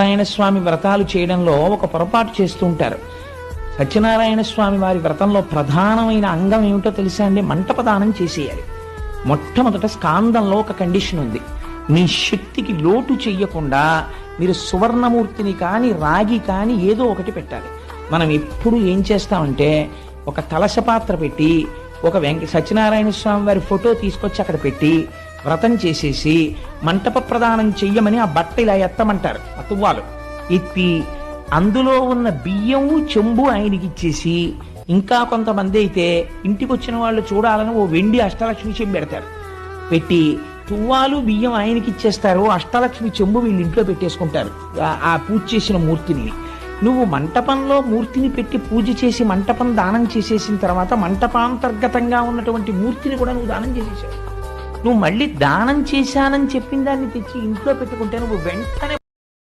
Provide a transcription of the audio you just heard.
సత్యనారాయణ స్వామి వ్రతాలు చేయడంలో ఒక పొరపాటు చేస్తూ ఉంటారు సత్యనారాయణ స్వామి వారి వ్రతంలో ప్రధానమైన అంగం ఏమిటో తెలుసా అండి? మంటపదానం చేసేయాలి. మొట్టమొదట స్కాందంలో ఒక కండిషన్ ఉంది. మీ శక్తికి లోటు చెయ్యకుండా మీరు సువర్ణమూర్తిని కానీ రాగి కానీ ఏదో ఒకటి పెట్టాలి. మనం ఎప్పుడు ఏం చేస్తామంటే ఒక కలశ పాత్ర పెట్టి ఒక వెంక సత్యనారాయణ స్వామి వారి ఫోటో తీసుకొచ్చి అక్కడ పెట్టి వ్రతం చేసేసి మంటప ప్రదానం చెయ్యమని ఆ బట్ట ఇలా ఎత్తమంటారు. ఆ తువ్వాలు. ఎత్తి అందులో ఉన్న బియ్యం చెంబు ఆయనకి ఇచ్చేసి ఇంకా కొంతమంది అయితే ఇంటికి వచ్చిన వాళ్ళు చూడాలని ఓ వెండి అష్టలక్ష్మి చెంబు పెడతారు. పెట్టి తువ్వాలు బియ్యం ఆయనకి ఇచ్చేస్తారు. అష్టలక్ష్మి చెంబు వీళ్ళు ఇంట్లో పెట్టేసుకుంటారు. ఆ- ఆ పూజ చేసిన మూర్తిని. నువ్వు మంటపంలో మూర్తిని పెట్టి పూజ చేసి మంటపం దానం చేసేసిన తర్వాత మంటపాంతర్గతంగా ఉన్నటువంటి మూర్తిని కూడా నువ్వు దానం చేసేసావు. నువ్వు మళ్ళీ దానం చేశానని చెప్పిన దాన్ని తెచ్చి ఇంట్లో పెట్టుకుంటే నువ్వు వెంటనే